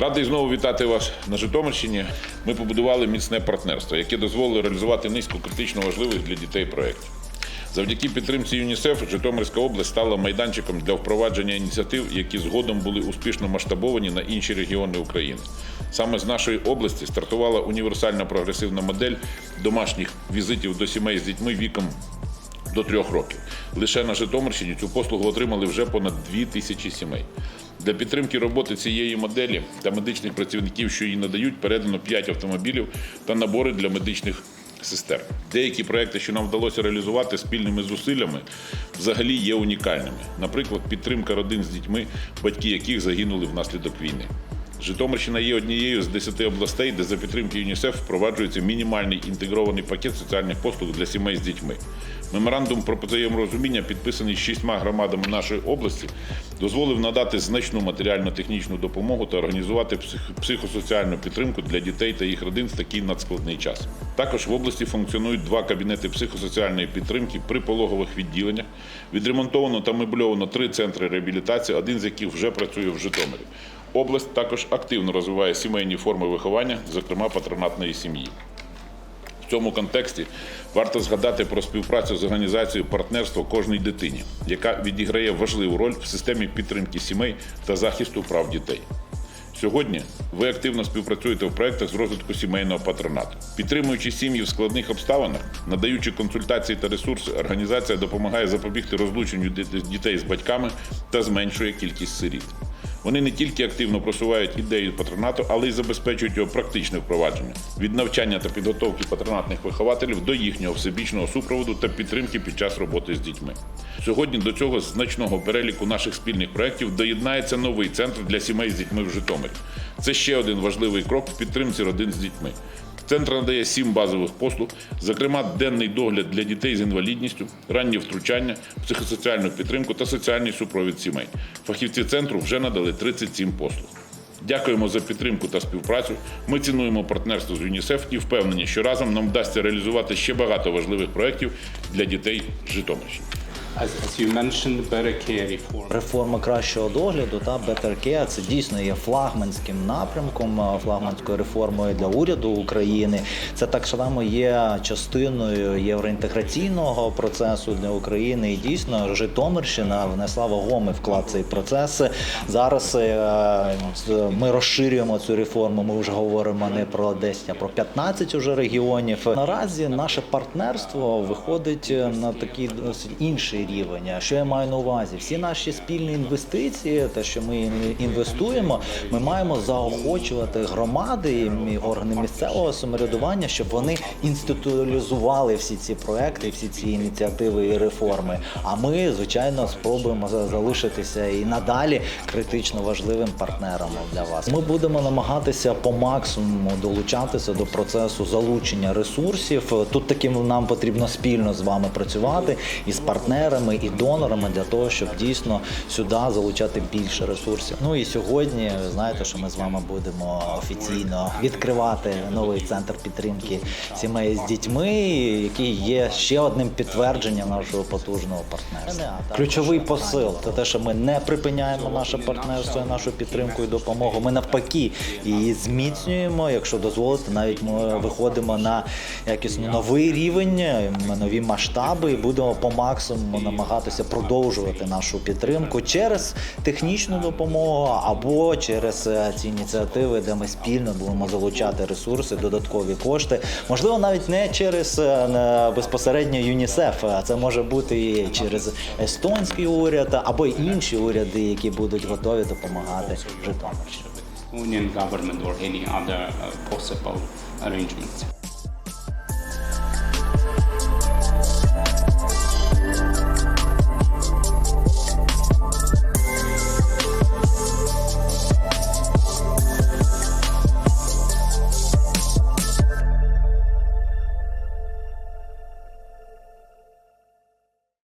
Радий знову вітати вас на Житомирщині. Ми побудували міцне партнерство, яке дозволило реалізувати низку критично важливих для дітей проєктів. Завдяки підтримці ЮНІСЕФ Житомирська область стала майданчиком для впровадження ініціатив, які згодом були успішно масштабовані на інші регіони України. Саме з нашої області стартувала універсальна прогресивна модель домашніх візитів до сімей з дітьми віком до трьох років. Лише на Житомирщині цю послугу отримали вже понад дві тисячі сімей. Для підтримки роботи цієї моделі та медичних працівників, що її надають, передано 5 автомобілів та набори для медичних сестер. Деякі проекти, що нам вдалося реалізувати спільними зусиллями, взагалі є унікальними. Наприклад, підтримка родин з дітьми, батьки яких загинули внаслідок війни. Житомирщина є однією з 10 областей, де за підтримки ЮНІСЕФ впроваджується мінімальний інтегрований пакет соціальних послуг для сімей з дітьми. Меморандум про взаєморозуміння, підписаний шістьма громадами нашої області, дозволив надати значну матеріально-технічну допомогу та організувати психосоціальну підтримку для дітей та їх родин в такий надскладний час. Також в області функціонують два кабінети психосоціальної підтримки при пологових відділеннях. Відремонтовано та мебльовано три центри реабілітації, один з яких вже працює в Житомирі. Область також активно розвиває сімейні форми виховання, зокрема патронатної сім'ї. В цьому контексті варто згадати про співпрацю з організацією партнерство кожній дитині, яка відіграє важливу роль в системі підтримки сімей та захисту прав дітей. Сьогодні ви активно співпрацюєте в проєктах з розвитку сімейного патронату. Підтримуючи сім'ї в складних обставинах, надаючи консультації та ресурси, організація допомагає запобігти розлученню дітей з батьками та зменшує кількість сиріт. Вони не тільки активно просувають ідею патронату, але й забезпечують його практичне впровадження від навчання та підготовки патронатних вихователів до їхнього всебічного супроводу та підтримки під час роботи з дітьми. Сьогодні до цього значного переліку наших спільних проєктів доєднається новий центр для сімей з дітьми в Житомирі. Це ще один важливий крок в підтримці родин з дітьми. Центр надає сім базових послуг, зокрема денний догляд для дітей з інвалідністю, раннє втручання, психосоціальну підтримку та соціальний супровід сімей. Фахівці центру вже надали 37 послуг. Дякуємо за підтримку та співпрацю. Ми цінуємо партнерство з ЮНІСЕФ і впевнені, що разом нам вдасться реалізувати ще багато важливих проєктів для дітей Житомирщини. Реформа кращого догляду та Better Care – це дійсно є флагманським напрямком, флагманською реформою для уряду України. Це так само є частиною євроінтеграційного процесу для України. І дійсно Житомирщина внесла вагомий вклад в цей процес. Зараз е, ми розширюємо цю реформу. Ми вже говоримо не про 10, а про 15 уже регіонів. Наразі наше партнерство виходить на такий досить інший рівень. Що я маю на увазі? Всі наші спільні інвестиції, те, що ми інвестуємо, ми маємо заохочувати громади і органи місцевого самоврядування, щоб вони інституалізували всі ці проекти, всі ці ініціативи і реформи. А ми, звичайно, спробуємо за- залишитися і надалі критично важливим партнером для вас. Ми будемо намагатися по максимуму долучатися до процесу залучення ресурсів. Тут таким нам потрібно спільно з вами працювати і з партнерами, і донорами для того, щоб дійсно сюди залучати більше ресурсів. Ну і сьогодні ви знаєте, що ми з вами будемо офіційно відкривати новий центр підтримки сімей з дітьми, який є ще одним підтвердженням нашого потужного партнерства. Ключовий посил це те, що ми не припиняємо наше партнерство, і нашу підтримку і допомогу. Ми навпаки її зміцнюємо. Якщо дозволите, навіть ми виходимо на якийсь новий рівень, нові масштаби, і будемо по максимуму намагатися продовжувати нашу підтримку через технічну допомогу або через е, ці ініціативи, де ми спільно будемо залучати ресурси, додаткові кошти. Можливо, навіть не через е, безпосередньо ЮНІСЕФ, а це може бути і через естонський уряд або інші уряди, які будуть готові допомагати Житомирщині. Union government or any other uh, possible arrangements.